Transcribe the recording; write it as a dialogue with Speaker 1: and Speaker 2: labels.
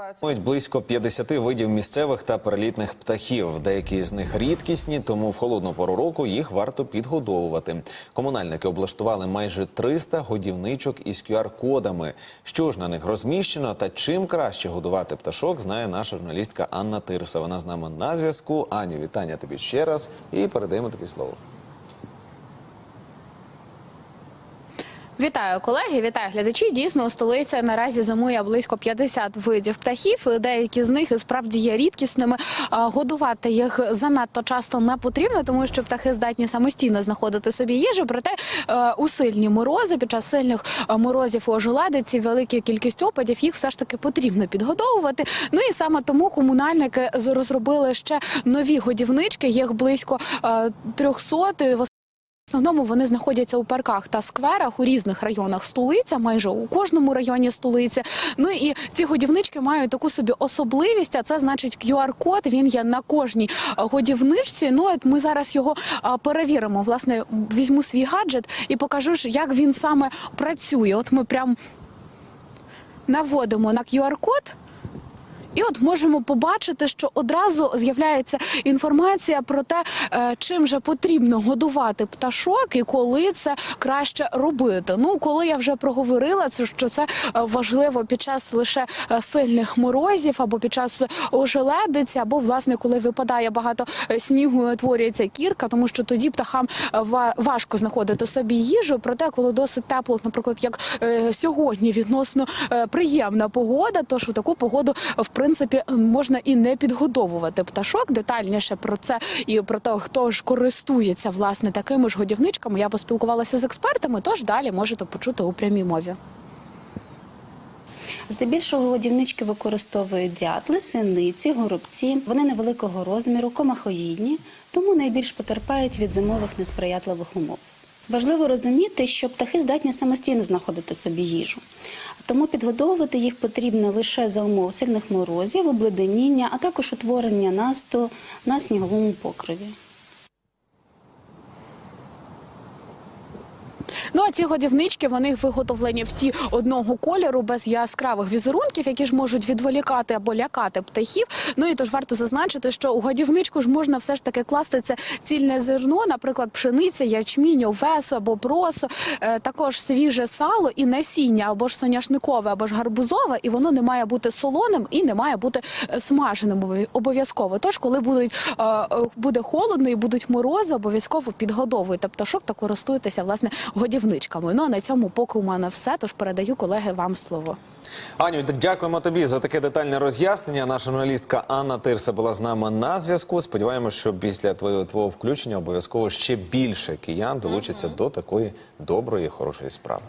Speaker 1: називаються.
Speaker 2: Існують близько 50 видів місцевих та перелітних птахів. Деякі з них рідкісні, тому в холодну пору року їх варто підгодовувати. Комунальники облаштували майже 300 годівничок із QR-кодами. Що ж на них розміщено та чим краще годувати пташок, знає наша журналістка Анна Тирса. Вона з нами на зв'язку. Аню, вітання тобі ще раз і передаємо тобі слово.
Speaker 1: Вітаю колеги, вітаю глядачі. Дійсно, у столиці наразі зимує близько 50 видів птахів. Деякі з них справді є рідкісними. Годувати їх занадто часто не потрібно, тому що птахи здатні самостійно знаходити собі їжу. Проте е, у сильні морози під час сильних е, морозів у ожеледиці, велика кількість опадів їх все ж таки потрібно підгодовувати. Ну і саме тому комунальники розробили ще нові годівнички. Їх близько е, 300. В в основному вони знаходяться у парках та скверах у різних районах столиця, майже у кожному районі столиці. Ну і ці годівнички мають таку собі особливість. А це значить QR-код. Він є на кожній е, годівничці. Ну от ми зараз його перевіримо. Власне, візьму свій гаджет і покажу, як він саме працює. От ми прям наводимо на QR-код. І от можемо побачити, що одразу з'являється інформація про те, е, чим же потрібно годувати пташок і коли це краще робити. Ну, коли я вже проговорила, це що це е, важливо під час лише е, сильних морозів або під час ожеледиці, або власне коли випадає багато снігу, і утворюється кірка, тому що тоді птахам важко знаходити собі їжу. Проте, коли досить тепло, наприклад, як сьогодні, відносно приємна погода, тож у таку погоду в принципі можна і не підгодовувати пташок. Детальніше про це і про те, хто ж користується власне такими ж годівничками. Я поспілкувалася з експертами. Тож далі можете почути у прямій мові.
Speaker 3: Здебільшого годівнички використовують дятли, синиці, горобці. Вони невеликого розміру, комахоїдні, тому найбільш потерпають від зимових несприятливих умов. Важливо розуміти, що птахи здатні самостійно знаходити собі їжу, тому підгодовувати їх потрібно лише за умов сильних морозів, обледеніння, а також утворення насту на сніговому покриві.
Speaker 1: Ну а ці годівнички вони виготовлені всі одного кольору, без яскравих візерунків, які ж можуть відволікати або лякати птахів. Ну і тож варто зазначити, що у годівничку ж можна все ж таки класти це цільне зерно, наприклад, пшениця, ячмінь, овес або просо, е, також свіже сало і насіння або ж соняшникове, або ж гарбузове, і воно не має бути солоним і не має бути е, смаженим обов'язково. Тож, коли будуть е, буде холодно і будуть морози, обов'язково підгодовуйте пташок та користуйтеся власне годівничками. Ну а на цьому поки у мене все. Тож передаю колеги вам слово.
Speaker 2: Аню, дякуємо тобі за таке детальне роз'яснення. Наша журналістка Анна Тирса була з нами на зв'язку. Сподіваємося, що після твого твого включення обов'язково ще більше киян долучаться до такої доброї, хорошої справи.